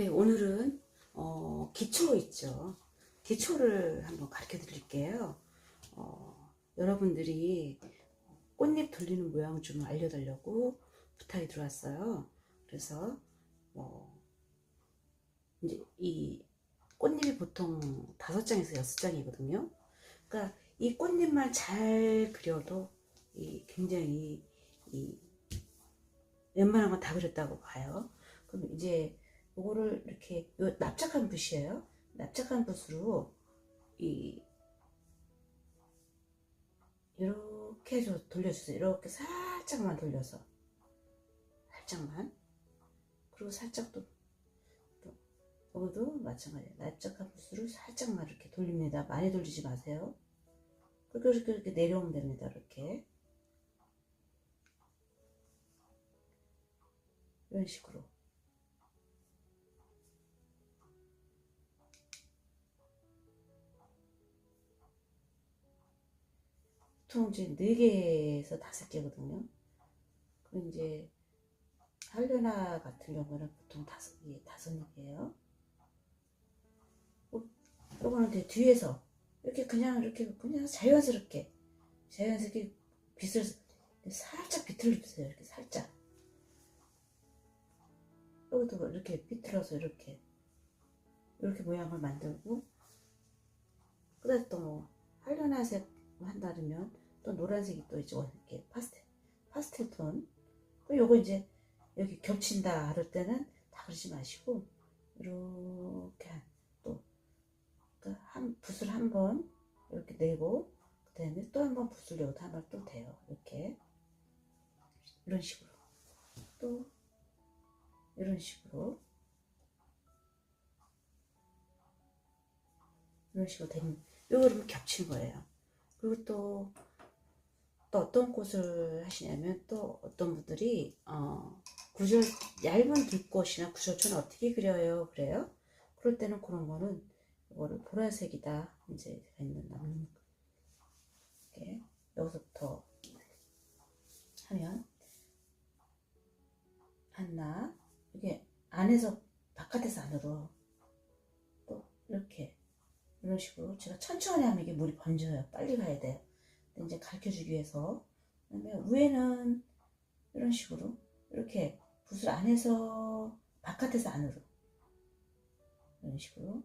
네, 오늘은 어, 기초 있죠. 기초를 한번 가르쳐 드릴게요. 어, 여러분들이 꽃잎 돌리는 모양 좀 알려달라고 부탁이 들어왔어요. 그래서 뭐 이제 이 꽃잎이 보통 다섯 장에서 여섯 장이거든요. 그러니까 이 꽃잎만 잘 그려도 이 굉장히 이 웬만한 건 다 그렸다고 봐요. 그럼 이제 요거를 이렇게 요 납작한 붓이에요. 납작한 붓으로 이 이렇게 해서 돌려주세요. 이렇게 살짝만 돌려서 살짝만 그리고 살짝 또, 또 요것도 마찬가지예요. 납작한 붓으로 살짝만 이렇게 돌립니다. 많이 돌리지 마세요. 그렇게 이렇게, 이렇게 내려오면 됩니다. 이렇게 이런 식으로 보통 이제 4개에서 5개거든요. 그럼 이제 할레나 같은 경우는 보통 다섯 개, 다섯 개예요. 요거는 이제 뒤에서 이렇게 그냥 이렇게 그냥 자연스럽게 자연스럽게 빗을 살짝 비틀어 주세요. 이렇게 살짝. 여기도 이렇게 비틀어서 이렇게 이렇게 모양을 만들고 그다음 또뭐 할레나색 한다면 또 노란색이 또 있죠 이렇게 파스텔 파스텔 톤. 요거 이제 여기 겹친다 할 때는 다 그러지 마시고 이렇게 또 한 붓을 한 번 이렇게 내고 그다음에 또 한 번 붓을 여기다 한번 또 대요. 이렇게. 이런 식으로. 또 이런 식으로. 이런 식으로 되면 요거를 겹친 거예요. 그리고 또, 또 어떤 꽃을 하시냐면 또 어떤 분들이 어, 구절 얇은 들꽃이나 구절초는 어떻게 그려요? 그래요? 그럴 때는 그런 거는 이거를 보라색이다 이제 있는 남는 이렇게 여기서부터 하면 하나 이게 안에서 바깥에서 안으로 또 이렇게 이런 식으로 제가 천천히 하면 이게 물이 번져요. 빨리 가야 돼요. 이제 가르쳐 주기 위해서. 그다음에 위에는 이런 식으로 이렇게 붓을 안에서 바깥에서 안으로. 이런 식으로.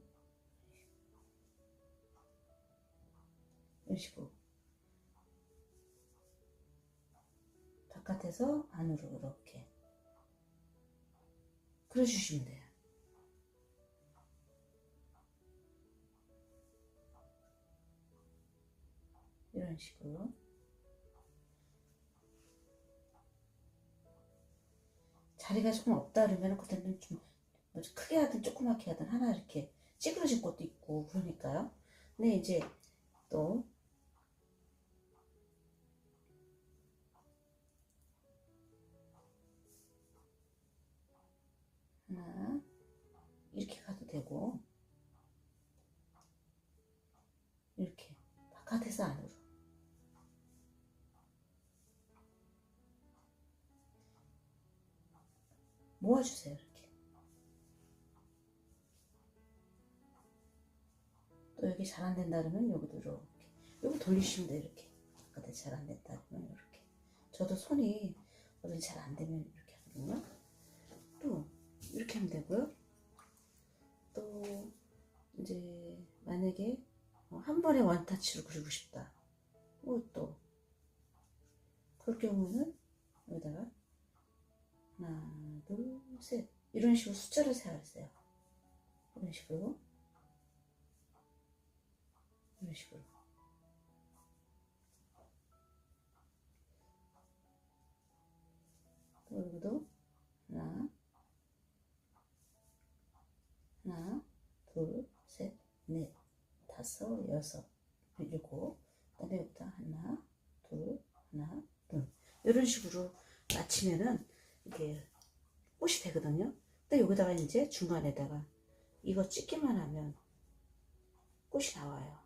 이런 식으로. 바깥에서 안으로 이렇게. 그려주시면 돼요. 이런 식으로 자리가 조금 없다 그러면 그때는 좀 뭐지, 크게 하든 조그맣게 하든 하나 이렇게 찌그러진 것도 있고 그러니까요. 근데 이제 또 모아주세요 이렇게. 또 여기 잘 안 된다 그러면 여기도 이렇게. 여기 돌리시면 돼요 이렇게. 바깥에 잘안 됐다 그러면 이렇게. 저도 손이 어디 잘 안 되면 이렇게 하거든요. 또 이렇게 하면 되고요. 또 이제 만약에 어, 한 번에 원타치로 그리고 싶다. 이것도 그럴 경우는 이런 식으로 숫자를 세워주세요. 이런 식으로. 이런 식으로. 또 여기도 하나, 하나, 둘, 셋, 넷, 다섯, 여섯, 일곱. 그다음에 여기다 하나, 둘, 하나, 둘. 이런 식으로 맞추면은 이게 꽃이 되거든요. 근데 여기다가 이제 중간에다가 이거 찍기만 하면 꽃이 나와요.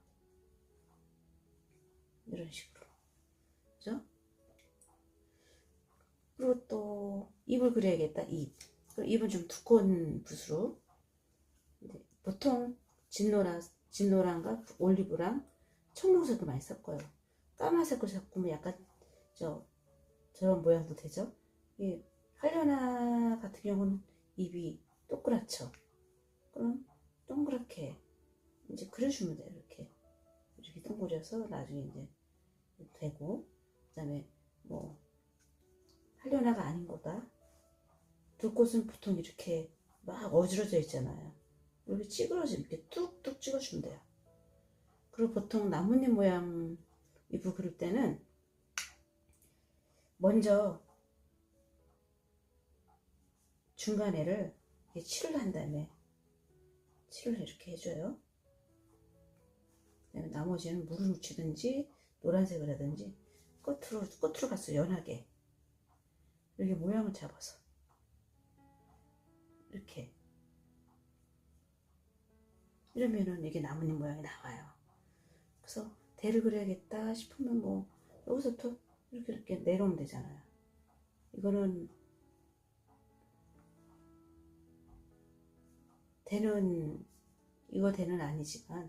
이런 식으로. 그죠? 그리고 또 입을 그려야겠다. 입. 입은 좀 두꺼운 붓으로 보통 진노라, 진노랑과 올리브랑 청록색을 많이 섞어요. 까만색을 섞으면 약간 저 저런 모양도 되죠. 이 할려나 같은 경우는 입이 동그랗죠. 그럼 동그랗게 이제 그려주면 돼요. 이렇게 이렇게 동그려서 나중에 이제 되고 그 다음에 뭐 할려나가 아닌 거다. 들꽃은 보통 이렇게 막 어지러져 있잖아요. 이렇게 찌그러지면 이렇게 뚝뚝 찍어주면 돼요. 그리고 보통 나뭇잎 모양 잎을 그릴 때는 먼저 중간에를 칠을 한 다음에 칠을 이렇게 해줘요. 나머지는 물을 묻히든지 노란색을 하든지 끝으로 끝으로 가서 연하게 이렇게 모양을 잡아서 이렇게 이러면은 이게 나뭇잎 모양이 나와요. 그래서 대를 그려야겠다 싶으면 뭐 여기서부터 이렇게 이렇게 내려오면 되잖아요. 이거는 대는 이거 대는 아니지만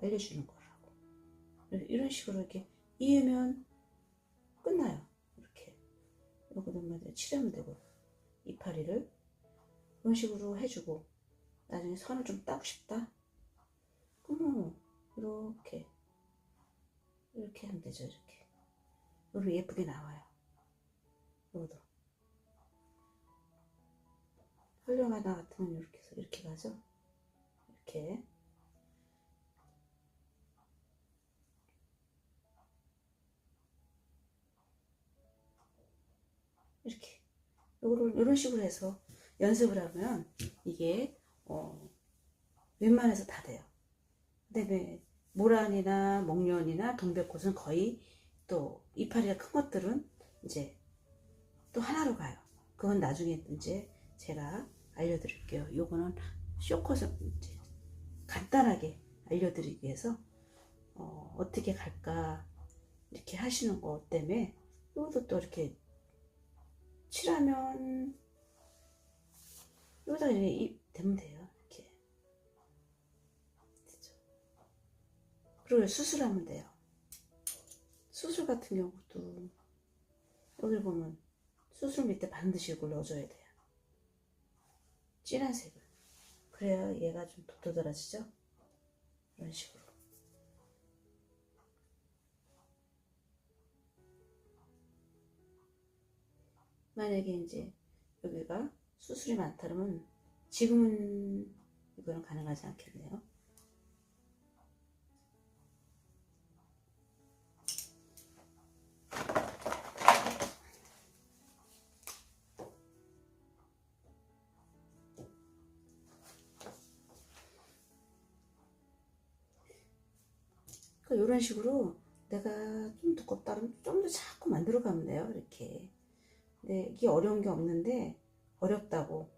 알려주는 거라고. 이런 식으로 이렇게 이으면 끝나요. 이렇게 요거는 칠하면 되고 이파리를 그런 식으로 해주고 나중에 선을 좀 따고 싶다. 그러면 이렇게 이렇게 하면 되죠. 이렇게 그리고 예쁘게 나와요. 요것도 헐령하다 같으면 이렇게 해서 이렇게 가죠. 이렇게 이렇게 요거를 이런 식으로 해서 연습을 하면 이게 어, 웬만해서 다 돼요. 그다음에 모란이나 목련이나 동백꽃은 거의 또 이파리가 큰 것들은 이제 또 하나로 가요. 그건 나중에 이제 제가 알려드릴게요. 요거는 쇼컷을 간단하게 알려드리기 위해서 어, 어떻게 갈까 이렇게 하시는 거 때문에 이것도 또 이렇게 칠하면 여기다 이렇게 이- 되면 돼요. 이렇게? 그리고 수술하면 돼요. 수술 같은 경우도 여기 보면 수술 밑에 반드시 이걸 넣어줘야 돼요. 진한 색을. 그래야 얘가 좀 도드라지죠? 이런 식으로. 만약에 이제 여기가 수술이 많다 그러면 지금은 이거는 가능하지 않겠네요. 그러니까 이런 식으로 내가 좀 두껍다 그러면 좀 더 자꾸 만들어 가면 돼요. 이렇게. 근데 이게 어려운 게 없는데 어렵다고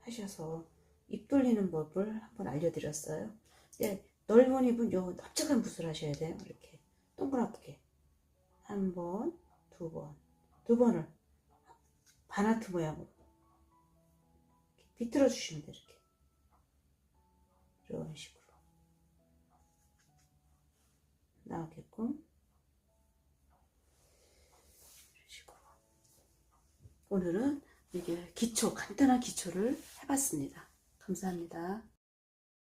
하셔서 입 돌리는 법을 한번 알려드렸어요. 근데 넓은 입은 요 납작한 붓을 하셔야 돼요. 이렇게 동그랗게 한 번, 두 번, 두 번을 바나트 모양으로 이렇게 비틀어 주시면 돼요. 이렇게 이런 식으로 식으로 오늘은 이게 기초 간단한 기초를 해봤습니다. 감사합니다.